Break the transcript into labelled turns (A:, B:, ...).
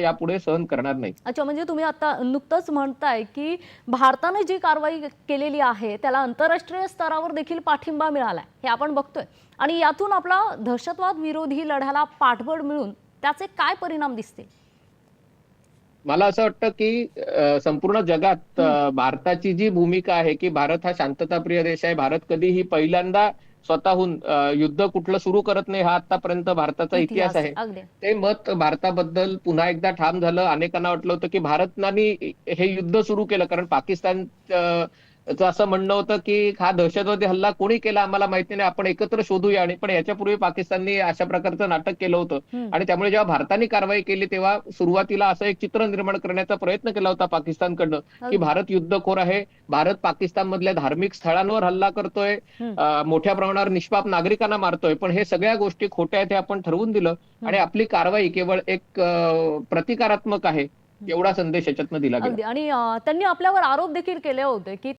A: यापुढे सहन करणार नाही
B: अच्छा म्हणजे तुम्ही आता नुकतंच म्हणताय की भारताने जी कारवाई केलेली आहे त्याला आंतरराष्ट्रीय स्तरावर देखील पाठिंबा मिळालाय. हे आपण बघतोय. आणि यातून आपला दहशतवाद विरोधी लढ्याला पाठबळ मिळून त्याचे काय परिणाम दिसतील?
A: मला असं वाटतं की संपूर्ण जगात भारताची जी भूमिका आहे की भारत हा शांतताप्रिय देश आहे भारत कधीही पहिल्यांदा स्वतःहून युद्ध कुठलं सुरू करत नाही हा आतापर्यंत भारताचा इतिहास आहे. ते मत भारताबद्दल पुन्हा एकदा ठाम झालं. अनेकांना वाटलं होतं की भारताने हे युद्ध सुरू केलं. कारण पाकिस्तान असं म्हणणं होतं की हा दहशतवादी हल्ला कोणी केला आम्हाला माहिती नाही. आपण एकत्र शोधूया. आणि पण याच्यापूर्वी पाकिस्तानने अशा प्रकारचं नाटक केलं होतं. आणि त्यामुळे जेव्हा भारताने कारवाई केली तेव्हा सुरुवातीला असं एक चित्र निर्माण करण्याचा प्रयत्न केला होता पाकिस्तानकडनं की. भारत युद्धखोर आहे. भारत पाकिस्तान मधल्या धार्मिक स्थळांवर हल्ला करतोय. मोठ्या प्रमाणावर निष्पाप नागरिकांना मारतोय. पण हे सगळ्या गोष्टी खोट्या आहेत हे आपण ठरवून दिलं. आणि आपली कारवाई केवळ एक प्रतिकारात्मक आहे एवढा संदेश याच्यातनं दिला गेला.
B: आणि त्यांनी आपल्यावर आरोप देखील केले होते की